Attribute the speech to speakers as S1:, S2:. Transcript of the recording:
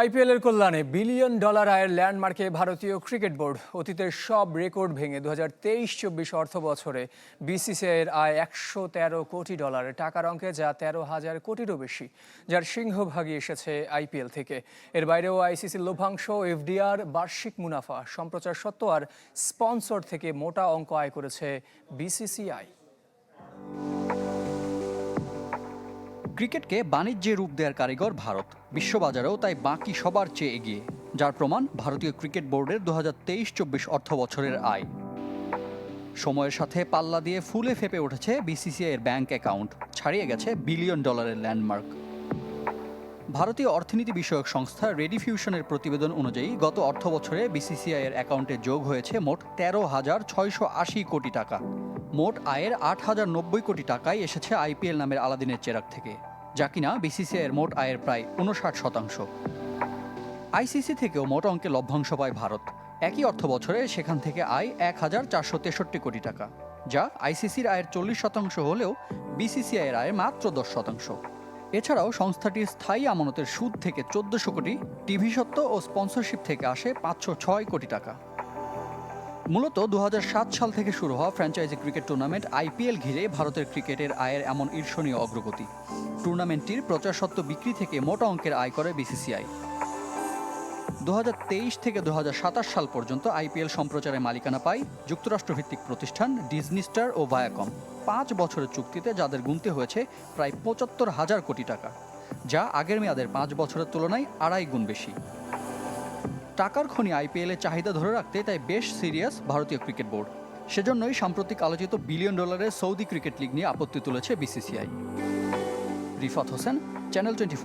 S1: IPL এর কল্যাণে billion dollar আয়ের ল্যান্ডমার্কে ভারতীয় ক্রিকেট বোর্ড অতীতের সব রেকর্ড ভেঙে দু হাজার তেইশ চব্বিশ অর্থ বছরে বিসিসিআই এর আয় একশো তেরো কোটি ডলার, টাকার অঙ্কে যা তেরো হাজার কোটিরও বেশি, যার সিংহভাগই এসেছে আইপিএল থেকে। এর বাইরেও আইসিসির লভ্যাংশ এফডিআর, বার্ষিক মুনাফা, সম্প্রচার সত্ত্ব আর স্পন্সর থেকে মোটা অঙ্ক আয় করেছে বিসিসিআই।
S2: ক্রিকেটকে বাণিজ্যে রূপ দেওয়ার কারিগর ভারত। বিশ্ববাজারেও তাই বাকি সবার চেয়ে এগিয়ে, যার প্রমাণ ভারতীয় ক্রিকেট বোর্ডের দু হাজার তেইশ চব্বিশ অর্থ বছরের আয়। সময়ের সাথে পাল্লা দিয়ে ফুলে ফেপে উঠেছে বিসিসিআই এর ব্যাংক অ্যাকাউন্ট, ছাড়িয়ে গেছে বিলিয়ন ডলারের ল্যান্ডমার্ক। ভারতীয় অর্থনীতি বিষয়ক সংস্থা রেডি ফিউশনের প্রতিবেদন অনুযায়ী গত অর্থ বছরে বিসিসিআই এর অ্যাকাউন্টে যোগ হয়েছে মোট তেরো হাজার ছয়শো আশি কোটি টাকা। মোট আয়ের আট হাজার নব্বই কোটি টাকাই এসেছে আইপিএল নামের আলাদিনের চেরাক থেকে। যা কিনা বিসিসিআই এর মোট আয়ের প্রায় উনষাট শতাংশ। আইসিসি থেকেও মোট অঙ্কে লভ্যাংশ পায় ভারত। একই অর্থ বছরে সেখান থেকে আয় এক হাজার চারশো তেষট্টি কোটি টাকা, যা আইসিসির আয়ের চল্লিশ শতাংশ হলেও বিসিসিআই এর আয়ের মাত্র দশ শতাংশ। এছাড়াও সংস্থাটির স্থায়ী আমানতের সুদ থেকে চোদ্দশো কোটি, টিভি সত্ত্ব ও স্পন্সরশিপ থেকে আসে পাঁচশো ছয় কোটি টাকা। মূলত দু হাজার সাত সাল থেকে শুরু হওয়া ফ্র্যাঞ্চাইজি ক্রিকেট টুর্নামেন্ট আইপিএল ঘিরে ভারতের ক্রিকেটের আয়ের এমন ঈর্ষণীয় অগ্রগতি। টুর্নামেন্টটির প্রচার সত্ত্ব বিক্রি থেকে মোটা অঙ্কের আয় করে বিসিসিআই। দু হাজার তেইশ থেকে দু হাজার সাতাশ সাল পর্যন্ত আইপিএল সম্প্রচারে মালিকানা পায় যুক্তরাষ্ট্রভিত্তিক প্রতিষ্ঠান ডিজনি স্টার ও ভায়াকম। পাঁচ বছরের চুক্তিতে যাদের গুনতে হয়েছে প্রায় পঁচাত্তর হাজার কোটি টাকা, যা আগের মেয়াদের পাঁচ বছরের তুলনায় আড়াই গুণ বেশি। টাকার খনি আইপিএলের চাহিদা ধরে রাখতে তাই বেশ সিরিয়াস ভারতীয় ক্রিকেট বোর্ড। সেজন্যই সাম্প্রতিক আলোচিত বিলিয়ন ডলারের সৌদি ক্রিকেট লিগ নিয়ে আপত্তি তুলেছে BCCI. Rifat Hossain, channel twenty